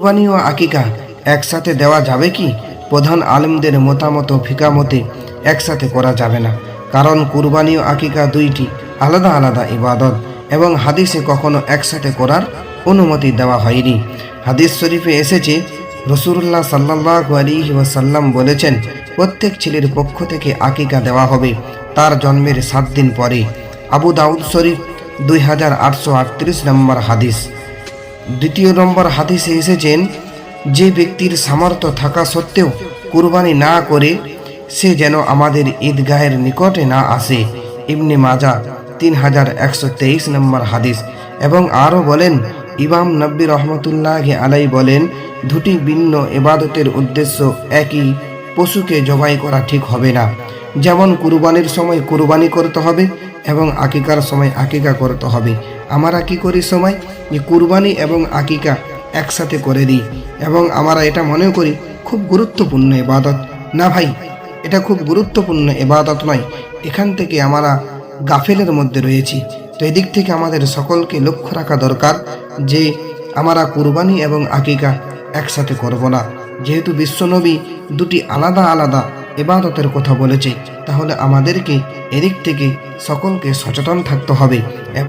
কুরবানি ও আকিকা একসাথে দেওয়া যাবে কি? প্রধান আলেমদের মতামত ফিকামতে একসাথে করা যাবে না। কারণ কুরবানি ও আকিকা দুইটি আলাদা আলাদা ইবাদত এবং হাদিসে কখনো একসাথে করার অনুমতি দেওয়া হয়নি। হাদিস শরীফে এসেছে রসুল্লাহ সাল্লাহ আলিহি ওয়াসাল্লাম বলেছেন, প্রত্যেক ছেলের পক্ষ থেকে আকিকা দেওয়া হবে। তার জন্মের সাত দিন পরে। আবু দাউদ শরীফ দুই হাজার আটশো আটত্রিশ নম্বর হাদিস। দ্বিতীয় নম্বর হাদিসে এসেছেন, যে ব্যক্তির সামর্থ্য থাকা সত্ত্বেও কুরবানি না করে, সে যেন আমাদের ঈদগাহের নিকটে না আসে। ইবনে মাজা তিন হাজার একশো তেইশ নম্বর হাদিস। এবং আরও বলেন, ইমাম নব্বী রহমতুল্লাহ আলাই বলেন, দুটি ভিন্ন এবাদতের উদ্দেশ্য একই, পশুকে জবাই করা ঠিক হবে না। যেমন কুরবানির সময় কুরবানি করতে হবে এবং আকিকার সময় আকিকা করতে হবে। আমরা কি করি সময়? যে কুরবানি এবং আকিকা একসাথে করে দিই। এবং আমরা এটা মনে করি, খুব গুরুত্বপূর্ণ এবাদত না ভাই, এটা খুব গুরুত্বপূর্ণ এবাদত নয়। এখান থেকে আমরা গাফেলের মধ্যে রয়েছি। তো এদিক থেকে আমাদের সকলকে লক্ষ্য রাখা দরকার যে আমরা কুরবানি এবং আকিকা একসাথে করব না। যেহেতু বিশ্বনবী দুটি আলাদা আলাদা এবাদতের কথা বলেছে তাহলে আমাদেরকে এদিক থেকে সকলকে সচেতন থাকতে হবে।